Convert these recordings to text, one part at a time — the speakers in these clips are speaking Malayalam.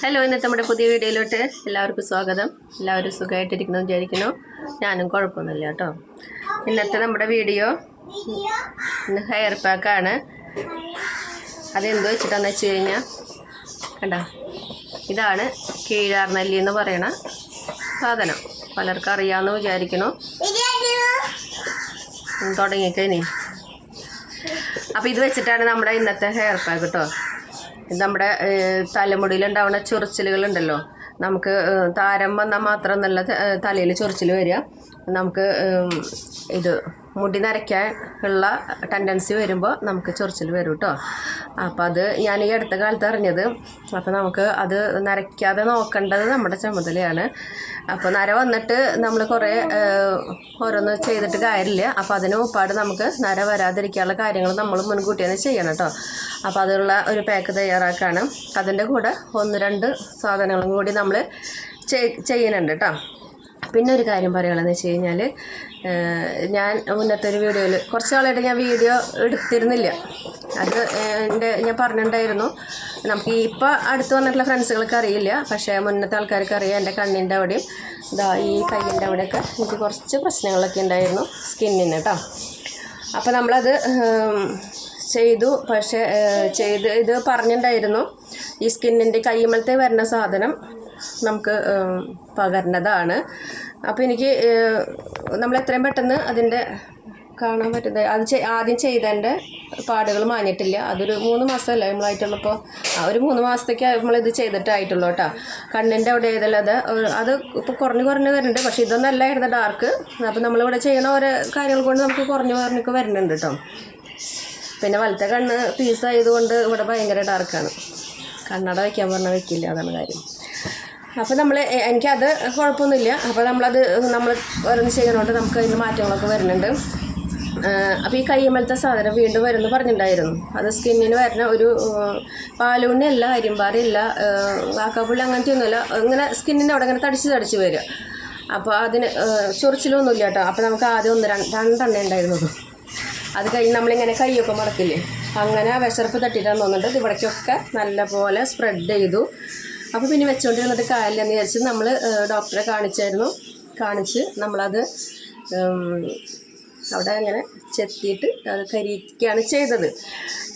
ഹലോ ഇന്നത്തെ നമ്മുടെ പുതിയ വീഡിയോയിലോട്ട് എല്ലാവർക്കും സ്വാഗതം. എല്ലാവരും സുഖമായിട്ടിരിക്കുന്നു വിചാരിക്കുന്നു. ഞാനും കുഴപ്പമൊന്നുമില്ല കേട്ടോ. ഇന്നത്തെ നമ്മുടെ വീഡിയോ ഹെയർ പാക്കാണ് അതെന്ത് വെച്ചിട്ടാന്ന് വെച്ച് കഴിഞ്ഞാൽ കണ്ട? ഇതാണ് കീഴാർ നെല്ലി എന്ന് പറയണ സാധനം. പലർക്കും അറിയാമെന്ന് വിചാരിക്കുന്നു. ഉം, തുടങ്ങിക്കഴിഞ്ഞേ അപ്പോൾ ഇത് വെച്ചിട്ടാണ് നമ്മുടെ ഇന്നത്തെ ഹെയർ പാക്ക് കേട്ടോ. നമ്മുടെ തലമുടിയിലുണ്ടാവുന്ന ചൊറിച്ചിലുകളുണ്ടല്ലോ. നമുക്ക് താരം വന്നാൽ മാത്രം നല്ല തലയിൽ ചൊറിച്ചിൽ വരിക. നമുക്ക് ഇത് മുടി നരയ്ക്കാൻ ഉള്ള ടെൻഡൻസി വരുമ്പോൾ നമുക്ക് ചൊറിച്ചിൽ വരും കേട്ടോ അപ്പോൾ അത് ഞാൻ ഈ അടുത്ത കാലത്ത് അറിഞ്ഞത്. അപ്പോൾ നമുക്ക് അത് നരയ്ക്കാതെ നോക്കേണ്ടത് നമ്മുടെ ചുമതലയാണ്. അപ്പോൾ നര വന്നിട്ട് നമ്മൾ കുറേ ഓരോന്ന് ചെയ്തിട്ട് കാര്യമില്ല അപ്പോൾ അതിന് മുപ്പാട് നമുക്ക് നര വരാതിരിക്കാനുള്ള കാര്യങ്ങൾ നമ്മൾ മുൻകൂട്ടി തന്നെ ചെയ്യണം കേട്ടോ അപ്പോൾ അതിനുള്ള ഒരു പാക്ക് തയ്യാറാക്കാണ്. അതിന്റെ കൂടെ ഒന്ന് രണ്ട് സാധനങ്ങളും കൂടി നമ്മൾ ചെയ്യുന്നുണ്ട് കേട്ടോ പിന്നെ ഒരു കാര്യം പറയുകയാണെന്ന് വെച്ച് കഴിഞ്ഞാൽ ഞാൻ മുന്നത്തെ ഒരു വീഡിയോയിൽ കുറച്ച് നാളായിട്ട് ഞാൻ വീഡിയോ എടുത്തിരുന്നില്ല. അത് എന്റെ ഞാൻ പറഞ്ഞിട്ടുണ്ടായിരുന്നു. നമുക്ക് ഇപ്പോൾ അടുത്ത് വന്നിട്ടുള്ള ഫ്രണ്ട്സുകൾക്ക് അറിയില്ല. പക്ഷേ മുന്നത്തെ ആൾക്കാർക്ക് അറിയാം എന്റെ കണ്ണിന്റെ അവിടെയും. ഇതാ ഈ കയ്യിന്റെ അവിടെയൊക്കെ എനിക്ക് കുറച്ച് പ്രശ്നങ്ങളൊക്കെ ഉണ്ടായിരുന്നു സ്കിന്നിന് കേട്ടോ അപ്പോൾ നമ്മളത് ചെയ്തു. പക്ഷേ ചെയ്ത് ഇത് പറഞ്ഞിട്ടുണ്ടായിരുന്നു. ഈ സ്കിന്നിന്റെ കയ്യുമലത്തെ വരുന്ന സാധനം നമുക്ക് പകരേണ്ടതാണ് അപ്പോൾ എനിക്ക് നമ്മൾ എത്രയും പെട്ടെന്ന് അതിന്റെ കാണാൻ പറ്റുന്നത് അത് ആദ്യം ചെയ്തതിന്റെ പാടുകൾ മാഞ്ഞിട്ടില്ല. അതൊരു മൂന്ന് മാസമല്ലേ നമ്മളായിട്ടുള്ളപ്പോൾ ആ ഒരു മൂന്ന് മാസത്തേക്ക് നമ്മളിത് ചെയ്തിട്ടായിട്ടുള്ളൂ കേട്ടോ. കണ്ണിന്റെ അവിടെ ഏതെല്ലാം അത് അത് ഇപ്പോൾ കുറഞ്ഞ് കുറഞ്ഞ് വരുന്നുണ്ട്. പക്ഷേ ഇതൊന്നല്ലായിരുന്നു ഡാർക്ക് അപ്പോൾ നമ്മളിവിടെ ചെയ്യുന്ന ഓരോ കാര്യങ്ങൾ കൊണ്ട് നമുക്ക് കുറഞ്ഞ് കുറഞ്ഞൊക്കെ വരുന്നുണ്ട് കേട്ടോ. പിന്നെ വലത്തെ കണ്ണ് പീസായതുകൊണ്ട് ഇവിടെ ഭയങ്കര ഡാർക്കാണ് കണ്ണട വയ്ക്കാൻ പറഞ്ഞാൽ വയ്ക്കില്ല അതാണ് കാര്യം. അപ്പോൾ നമ്മൾ എനിക്കത് കുഴപ്പമൊന്നുമില്ല അപ്പോൾ നമ്മളത് നമ്മൾ ഓരോന്ന് ചെയ്യണോണ്ട് നമുക്ക് അതിന് മാറ്റങ്ങളൊക്കെ വരുന്നുണ്ട്. അപ്പോൾ ഈ കയ്യമ്മലത്തെ സാധനം വീണ്ടും വരുമെന്ന് പറഞ്ഞിട്ടുണ്ടായിരുന്നു. അത് സ്കിന്നിന് വരുന്ന ഒരു പാലുണ്ണിയല്ല അരിമ്പാറിയല്ല കാക്കാപ്പുള്ളി അങ്ങനത്തെ ഒന്നുമില്ല. ഇങ്ങനെ സ്കിന്നിന്റെ അവിടെ ഇങ്ങനെ തടിച്ച് തടിച്ച് വരിക. അപ്പോൾ അതിന് ചൊറിച്ചിലൊന്നുമില്ല കേട്ടോ. അപ്പോൾ നമുക്ക് ആദ്യം ഒന്ന് രണ്ട് രണ്ടെണ്ണ ഉണ്ടായിരുന്നുള്ളൂ. അത് കഴിഞ്ഞ് നമ്മളിങ്ങനെ കൈയൊക്കെ മടക്കില്ലേ? അങ്ങനെ വിശറപ്പ് തട്ടിയിട്ടാന്ന് തോന്നുന്നുണ്ട്. ഇവിടേക്കൊക്കെ നല്ലപോലെ സ്പ്രെഡ് ചെയ്തു. അപ്പോൾ പിന്നെ വെച്ചുകൊണ്ടിരുന്നത് കാര്യമില്ലെന്ന് വിചാരിച്ച് നമ്മൾ ഡോക്ടറെ കാണിച്ചായിരുന്നു. കാണിച്ച് നമ്മളത് അവിടെ അങ്ങനെ ചെത്തിയിട്ട് അത് കരിക്കുകയാണ് ചെയ്തത്.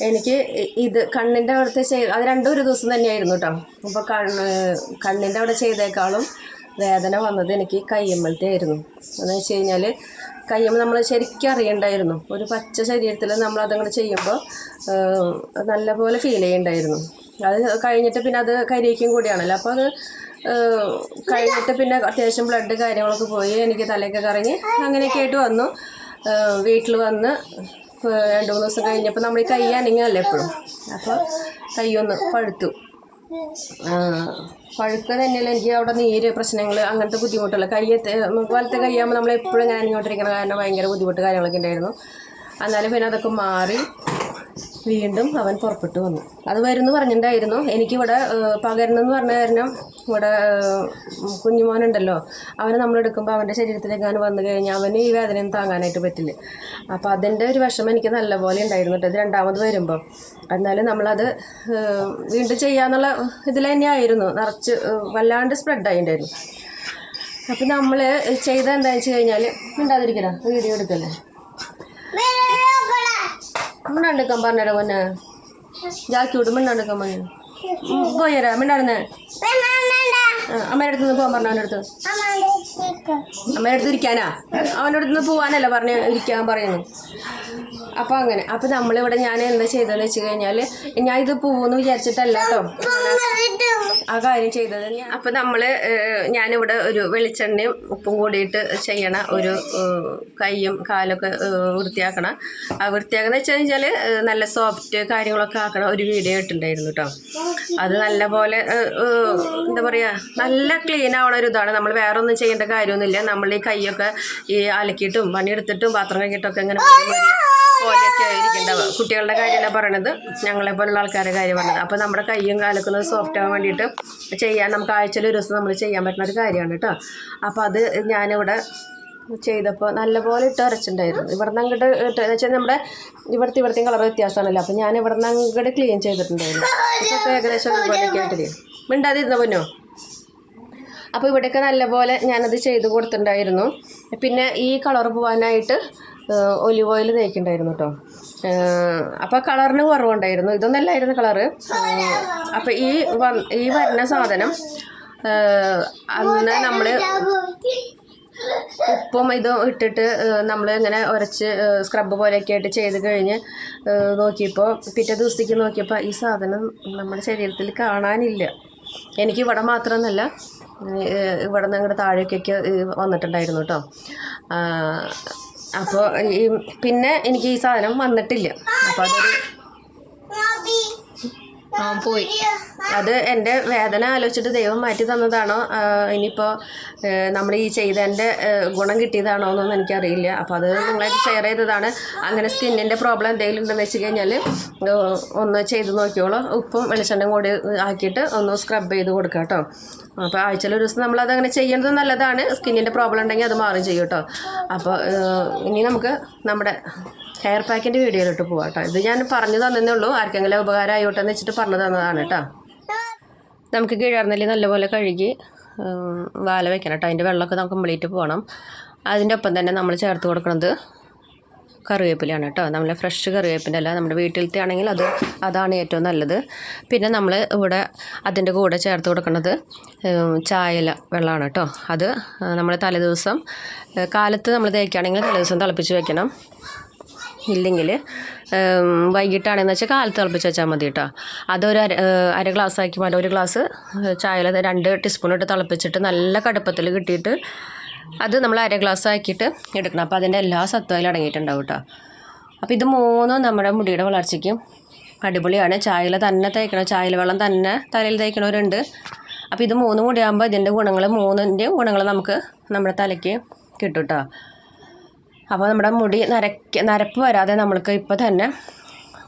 എനിക്ക് ഇത് കണ്ണിന്റെ അവിടുത്തെ ചെയ്ത് അത് രണ്ടും ഒരു ദിവസം തന്നെയായിരുന്നു കേട്ടോ അപ്പോൾ കണ്ണ് കണ്ണിന്റെ അവിടെ ചെയ്തേക്കാളും വേദന വന്നത് എനിക്ക് കയ്യമ്മലത്തെ ആയിരുന്നു. എന്ന് വെച്ച് കഴിഞ്ഞാൽ കയ്യമ്മ നമ്മൾ ശരിക്കും അറിയണ്ടായിരുന്നു. ഒരു പച്ച ശരീരത്തിൽ നമ്മളതങ്ങനെ ചെയ്യുമ്പോൾ നല്ലപോലെ ഫീൽ ചെയ്യണ്ടായിരുന്നു. അത് കഴിഞ്ഞിട്ട് പിന്നെ അത് കരിയേക്കും കൂടിയാണല്ലോ. അപ്പോൾ അത് കഴിഞ്ഞിട്ട് പിന്നെ അത്യാവശ്യം ബ്ലഡ് കാര്യങ്ങളൊക്കെ പോയി. എനിക്ക് തലയൊക്കെ കറങ്ങി അങ്ങനെയൊക്കെ ആയിട്ട് വന്നു. വീട്ടിൽ വന്ന് രണ്ട് മൂന്ന് ദിവസം കഴിഞ്ഞപ്പോൾ നമ്മൾ ഈ കൈ അനങ്ങല്ലേ എപ്പോഴും? അപ്പോൾ കൈയൊന്ന് പഴുത്തു. പഴുക്ക തന്നെയല്ല എനിക്ക് അവിടെ നീര് പ്രശ്നങ്ങൾ അങ്ങനത്തെ ബുദ്ധിമുട്ടുള്ള കയ്യത്തെ വലത്തെ കയ്യാകുമ്പോൾ നമ്മൾ എപ്പോഴും ഞാൻ അനങ്ങോട്ടിരിക്കണം കാരണം ഭയങ്കര ബുദ്ധിമുട്ട് കാര്യങ്ങളൊക്കെ ഉണ്ടായിരുന്നു. എന്നാലും പിന്നെ അതൊക്കെ മാറി. വീണ്ടും അവൻ പുറപ്പെട്ടു വന്നു. അത് വരുമെന്ന് പറഞ്ഞിട്ടുണ്ടായിരുന്നു. എനിക്കിവിടെ പകരണമെന്ന് പറഞ്ഞ കാരണം ഇവിടെ കുഞ്ഞുമോനുണ്ടല്ലോ. അവനെ നമ്മൾ എടുക്കുമ്പോൾ അവന്റെ ശരീരത്തിലേക്ക് അവൻ വന്നു കഴിഞ്ഞാൽ അവന് ഈ വേദനയും താങ്ങാനായിട്ട് പറ്റില്ല. അപ്പോൾ അതിന്റെ ഒരു വിഷമം എനിക്ക് നല്ലപോലെ ഉണ്ടായിരുന്നു കേട്ടോ. ഇത് രണ്ടാമത് വരുമ്പോൾ എന്നാലും നമ്മളത് വീണ്ടും ചെയ്യാന്നുള്ള ഇതിൽ തന്നെയായിരുന്നു നിറച്ച് വല്ലാണ്ട് സ്പ്രെഡായിട്ടുണ്ടായിരുന്നു അപ്പം നമ്മൾ ചെയ്ത എന്താണെന്ന് വെച്ച് കഴിഞ്ഞാൽ ഉണ്ടാതിരിക്കണം വീഡിയോ എടുക്കല്ലേ? ముందు అండకం బాగా నడవనా జాకి విడమని అండకమ్మని പോയരാ മിണ്ടാടുന്നേ അമ്മയുടെ അടുത്ത് നിന്ന് പോകാൻ പറഞ്ഞു അവന്റെ അടുത്ത്? അമ്മയുടെ അടുത്ത് ഇരിക്കാനാ? അവന്റെ അടുത്ത് നിന്ന് പോകാനല്ല പറഞ്ഞ് ഇരിക്കാൻ പറയുന്നു. അപ്പോൾ അങ്ങനെ അപ്പോൾ നമ്മളിവിടെ ഞാൻ എന്താ ചെയ്തതെന്ന് വെച്ച് കഴിഞ്ഞാൽ ഞാൻ ഇത് പോവെന്ന് വിചാരിച്ചിട്ടല്ല കേട്ടോ. ആ കാര്യം ചെയ്തത് അപ്പൊ അപ്പോൾ നമ്മൾ ഞാനിവിടെ ഒരു വെളിച്ചെണ്ണയും ഉപ്പും കൂടിയിട്ട് ചെയ്യണ ഒരു കൈയും കാലൊക്കെ വൃത്തിയാക്കണ. ആ വൃത്തിയാക്കുന്ന വെച്ച് കഴിഞ്ഞാൽ നല്ല സോഫ്റ്റ് കാര്യങ്ങളൊക്കെ ആക്കണ ഒരു വീഡിയോ ഇട്ടുണ്ടായിരുന്നു കേട്ടോ. അത് നല്ല പോലെ എന്താ പറയുക നല്ല ക്ലീൻ ആവണ ഒരു ഇതാണ്. നമ്മൾ വേറെ ഒന്നും ചെയ്യേണ്ട കാര്യമൊന്നുമില്ല. നമ്മൾ ഈ കൈയൊക്കെ ഈ അലക്കിയിട്ടും പണിയെടുത്തിട്ടും പാത്രം കഴുകിയിട്ടൊക്കെ ഇങ്ങനെ പോലെയൊക്കെ ആയിരിക്കേണ്ടത് കുട്ടികളുടെ കാര്യമല്ല പറയണത്. ഞങ്ങളെ പോലുള്ള ആൾക്കാരുടെ കാര്യം പറഞ്ഞത്. അപ്പോൾ നമ്മുടെ കൈയും കാലൊക്കെ സോഫ്റ്റ് ആവാൻ വേണ്ടിയിട്ട് ചെയ്യാൻ നമുക്ക് ആഴ്ചയിൽ ഒരു ദിവസം നമ്മൾ ചെയ്യാൻ പറ്റുന്ന ഒരു കാര്യമാണ് കേട്ടോ. അപ്പോൾ അത് ഞാനിവിടെ ചെയ്തപ്പോൾ നല്ലപോലെ ഇട്ട് അരച്ചിട്ടുണ്ടായിരുന്നു ഇവിടെ നിന്ന് അങ്ങോട്ട് ഇട്ട് വെച്ചാൽ നമ്മുടെ ഇവിടുത്തെ ഇവിടുത്തെയും കളർ വ്യത്യാസമാണല്ലോ. അപ്പോൾ ഞാൻ ഇവിടെ നിന്ന് അങ്ങോട്ട് ക്ലീൻ ചെയ്തിട്ടുണ്ടായിരുന്നു അപ്പോൾ ഏകദേശം ഇതുപോലെയൊക്കെ ആയിട്ടില്ലേ? മിണ്ടാതിരുന്ന പൊന്നോ? അപ്പോൾ ഇവിടെയൊക്കെ നല്ലപോലെ ഞാനത് ചെയ്ത് കൊടുത്തിട്ടുണ്ടായിരുന്നു. പിന്നെ ഈ കളർ പോകാനായിട്ട് ഒലിവ് ഓയിൽ തേക്കുന്നുണ്ടായിരുന്നു കേട്ടോ അപ്പോൾ കളറിന് കുറവുണ്ടായിരുന്നു. ഇതൊന്നല്ലായിരുന്നു കളറ്. അപ്പോൾ ഈ ഈ വരുന്ന സാധനം അന്ന് നമ്മൾ ഉപ്പും ഇതും ഇട്ടിട്ട് നമ്മൾ ഇങ്ങനെ ഉരച്ച് സ്ക്രബ് പോലെയൊക്കെ ആയിട്ട് ചെയ്ത് കഴിഞ്ഞ് നോക്കിയപ്പോൾ പിറ്റേ ദിവസത്തേക്ക് നോക്കിയപ്പോൾ ഈ സാധനം നമ്മുടെ ശരീരത്തിൽ കാണാനില്ല. എനിക്ക് ഇവിടെ മാത്രമെന്നല്ല ഇവിടെ നിന്ന് താഴേക്കൊക്കെ വന്നിട്ടുണ്ടായിരുന്നു കേട്ടോ അപ്പോൾ ഈ പിന്നെ എനിക്ക് ഈ സാധനം വന്നിട്ടില്ല. അപ്പോൾ അതൊരു പോയി. അത് എന്റെ വേദന ആലോചിച്ചിട്ട് ദൈവം മാറ്റി തന്നതാണോ? ഇനിയിപ്പോൾ നമ്മൾ ഈ ചെയ്തതിന്റെ ഗുണം കിട്ടിയതാണോ എന്നൊന്നും എനിക്കറിയില്ല. അപ്പോൾ അത് നിങ്ങളായിട്ട് ഷെയർ ചെയ്തതാണ്. അങ്ങനെ സ്കിന്നിന്റെ പ്രോബ്ലം എന്തെങ്കിലും ഉണ്ടെന്ന് വെച്ച് കഴിഞ്ഞാൽ ഒന്ന് ചെയ്ത് നോക്കിയോളൂ ഉപ്പും വെളിച്ചെണ്ണയും കൂടി ആക്കിയിട്ട് ഒന്ന് സ്ക്രബ് ചെയ്ത് കൊടുക്കാം കേട്ടോ. അപ്പോൾ ആഴ്ചയിൽ ഒരു ദിവസം നമ്മളത് അങ്ങനെ ചെയ്യുന്നത് നല്ലതാണ്. സ്കിന്നിന്റെ പ്രോബ്ലം ഉണ്ടെങ്കിൽ അത് മാറും ചെയ്യും കേട്ടോ. അപ്പോൾ ഇനി നമുക്ക് നമ്മുടെ ഹെയർ പാക്കിന്റെ വീഡിയോയിലോട്ട് പോവാം കേട്ടോ. ഇത് ഞാൻ പറഞ്ഞു തന്നേ ഉള്ളൂ. ആർക്കെങ്കിലും ഉപകാരമായിക്കോട്ടെ എന്ന് വെച്ചിട്ട് പറഞ്ഞു തന്നതാണ് കേട്ടോ. നമുക്ക് കിഴർന്നല്ലി നല്ലപോലെ കഴുകി വാല വെക്കണം കേട്ടോ. അതിന്റെ വെള്ളമൊക്കെ നമുക്ക് കംപ്ലീറ്റ് പോകണം. അതിന്റെ ഒപ്പം തന്നെ നമ്മൾ ചേർത്ത് കൊടുക്കുന്നത് കറിവേപ്പിലയാണ് കേട്ടോ. നമ്മളെ ഫ്രഷ് കറിവേപ്പിന്റെ അല്ല നമ്മുടെ വീട്ടിലത്തെ ആണെങ്കിൽ അത് അതാണ് ഏറ്റവും നല്ലത്. പിന്നെ നമ്മൾ ഇവിടെ അതിന്റെ കൂടെ ചേർത്ത് കൊടുക്കുന്നത് ചായല വെള്ളമാണ് കേട്ടോ. അത് നമ്മൾ തലേദിവസം കാലത്ത് നമ്മൾ തേക്കുകയാണെങ്കിൽ തലേദിവസം തിളപ്പിച്ച് വെക്കണം. ഇല്ലെങ്കിൽ വൈകിട്ടാണെന്ന് വെച്ചാൽ കാലത്ത് തിളപ്പിച്ച് വെച്ചാൽ മതി കേട്ടോ. അതൊരു അര അര ഗ്ലാസ് ആക്കി മാറ്റാം ഒരു ഗ്ലാസ് ചായയിൽ രണ്ട് ടീസ്പൂൺ ഇട്ട് തിളപ്പിച്ചിട്ട് നല്ല കടുപ്പത്തിൽ കിട്ടിയിട്ട് അത് നമ്മൾ അര ഗ്ലാസ് ആക്കിയിട്ട് എടുക്കണം. അപ്പോൾ അതിന്റെ എല്ലാ സത്വം അതിൽ അടങ്ങിയിട്ടുണ്ടാവും കേട്ടോ അപ്പോൾ ഇത് മൂന്നും നമ്മുടെ മുടിയുടെ വളർച്ചയ്ക്കും അടിപൊളിയാണ്. ചായയിൽ തന്നെ തേക്കണം ചായയിൽ വെള്ളം തന്നെ തലയിൽ തേക്കണവരുണ്ട്. അപ്പോൾ ഇത് മൂന്ന് കൂടി ആകുമ്പോൾ ഇതിന്റെ ഗുണങ്ങൾ മൂന്നിന്റെ ഗുണങ്ങൾ നമുക്ക് നമ്മുടെ തലയ്ക്ക് കിട്ടും കേട്ടോ അപ്പോൾ നമ്മുടെ മുടി നരയ്ക്ക് നരപ്പ് വരാതെ നമ്മൾക്ക് ഇപ്പോൾ തന്നെ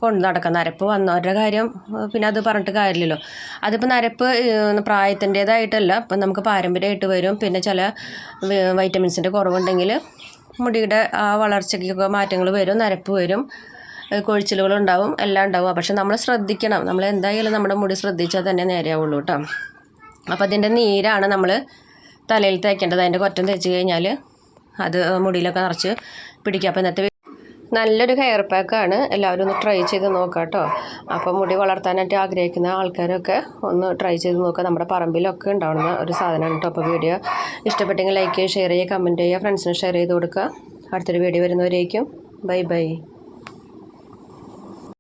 കൊണ്ട് നടക്കാം. നരപ്പ് വന്നവരുടെ കാര്യം പിന്നെ അത് പറഞ്ഞിട്ട് കാര്യമില്ലല്ലോ. അതിപ്പോൾ നരപ്പ് പ്രായത്തിന്റേതായിട്ടല്ല. ഇപ്പം നമുക്ക് പാരമ്പര്യമായിട്ട് വരും. പിന്നെ ചില വൈറ്റമിൻസിന്റെ കുറവുണ്ടെങ്കിൽ മുടിയുടെ ആ വളർച്ചയ്ക്കൊക്കെ മാറ്റങ്ങൾ വരും നരപ്പ് വരും. കൊഴിച്ചിലുകളുണ്ടാവും എല്ലാം ഉണ്ടാവും. പക്ഷെ നമ്മൾ ശ്രദ്ധിക്കണം. നമ്മൾ എന്തായാലും നമ്മുടെ മുടി ശ്രദ്ധിച്ചാൽ തന്നെ നേരെയാവുള്ളൂ കേട്ടോ. അപ്പോൾ അതിന്റെ നീരാണ് നമ്മൾ തലയിൽ തേക്കേണ്ടത്. അതിന്റെ കൊറ്റം തേച്ച് കഴിഞ്ഞാൽ അത് മുടിയിലൊക്കെ നിറച്ച് പിടിക്കുക അപ്പോൾ ഇന്നത്തെ നല്ലൊരു ഹെയർ പാക്കാണ് എല്ലാവരും ഒന്ന് ട്രൈ ചെയ്ത് നോക്കാം കേട്ടോ അപ്പോൾ മുടി വളർത്താനായിട്ട് ആഗ്രഹിക്കുന്ന ആൾക്കാരൊക്കെ ഒന്ന് ട്രൈ ചെയ്ത് നോക്കുക നമ്മുടെ പറമ്പിലൊക്കെ ഉണ്ടാവുന്ന ഒരു സാധനമാണ് കേട്ടോ അപ്പോൾ വീഡിയോ ഇഷ്ടപ്പെട്ടെങ്കിൽ ലൈക്ക് ചെയ്യുക ഷെയർ ചെയ്യുക കമന്റ് ചെയ്യുക ഫ്രണ്ട്സിന് ഷെയർ ചെയ്ത് കൊടുക്കുക. അടുത്തൊരു വീഡിയോ വരുന്നവരേക്കും. Bye bye